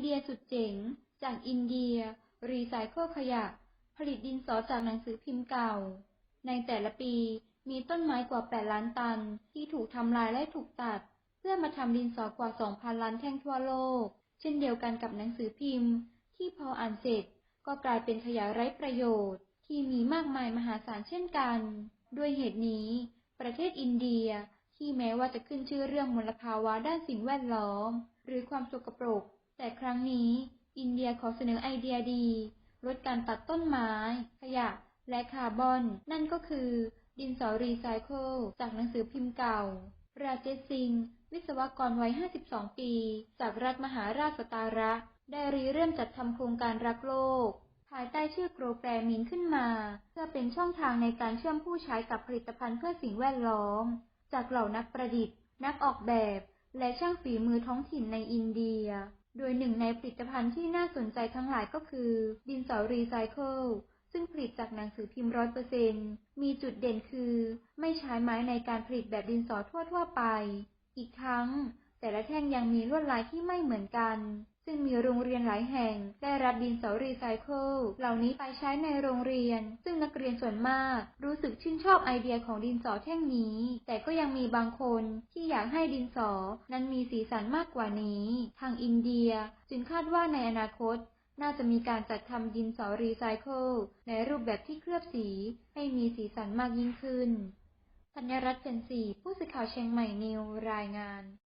เดียสุดเจ๋ง จากอินเดีย รีไซเคิลขยะ ผลิตดินสอจากหนังสือพิมพ์เก่า ในแต่ละปีมีต้นไม้กว่า 8 ล้านตัน ที่ถูกทำลายและถูกตัด เพื่อมาทำดินสอกว่า 2,000 ล้านแท่งทั่วโลก เช่นเดียวกันกับหนังสือพิมพ์ ที่พออ่านเสร็จ ก็กลายเป็นขยะไร้ประโยชน์ ที่มีมากมายมหาศาลเช่นกัน ด้วยเหตุนี้ ประเทศอินเดียที่แม้ว่าจะขึ้นชื่อเรื่องมลภาวะด้านสิ่งแวดล้อม หรือความสกปรก แต่ครั้งนี้อินเดียขอเสนอไอเดียดีลดการตัดต้นไม้ ขยะ และคาร์บอน นั่นก็คือ ดินสอรีไซเคิลจากหนังสือพิมพ์เก่า ราเจสซิงวิศวกรวัย 52 ปี จากรัฐมหาราชสตาระ ได้ริเริ่มจัดทำโครงการรักโลก ภายใต้ชื่อโกรแกรมินขึ้นมา เพื่อเป็นช่องทางในการเชื่อมผู้ใช้กับผลิตภัณฑ์เพื่อสิ่งแวดล้อม จากเหล่านักประดิษฐ์ นักออกแบบ และช่างฝีมือท้องถิ่นในอินเดีย โดยหนึ่งในผลิตภัณฑ์ที่น่าสนใจทั้งหลายก็คือ ดินสอรีไซเคิลซึ่งผลิตจากหนังสือพิมพ์ร้อยเปอร์เซนมีจุดเด่นคือ ไม่ใช้ไม้ในการผลิตแบบดินสอทั่วๆไป อีกทั้ง แต่ละแท่งยังมีลวดลายที่ไม่เหมือนกัน ซึ่งมีโรงเรียนหลายแห่ง ได้รับดินเสอรีไซเคิลเหล่านี้ไปใช้ในโรงเรียน ซึ่งนักเรียนส่วนมากรู้สึกชื่นชอบไอเดียของดินสอแท่งนี้ แต่ก็ยังมีบางคนที่อยากให้ดินสอนั้นมีสีสันมากกว่านี้ ทางอินเดียจึงคาดว่าในอนาคต น่าจะมีการจัดทำดินสอรีไซเคิลในรูปแบบที่เคลือบสีให้มีสีสันมากยิ่งขึ้นธัญรัตน์เป็นสีผู้สื่อข่าวเชียงใหม่นิวรายงาน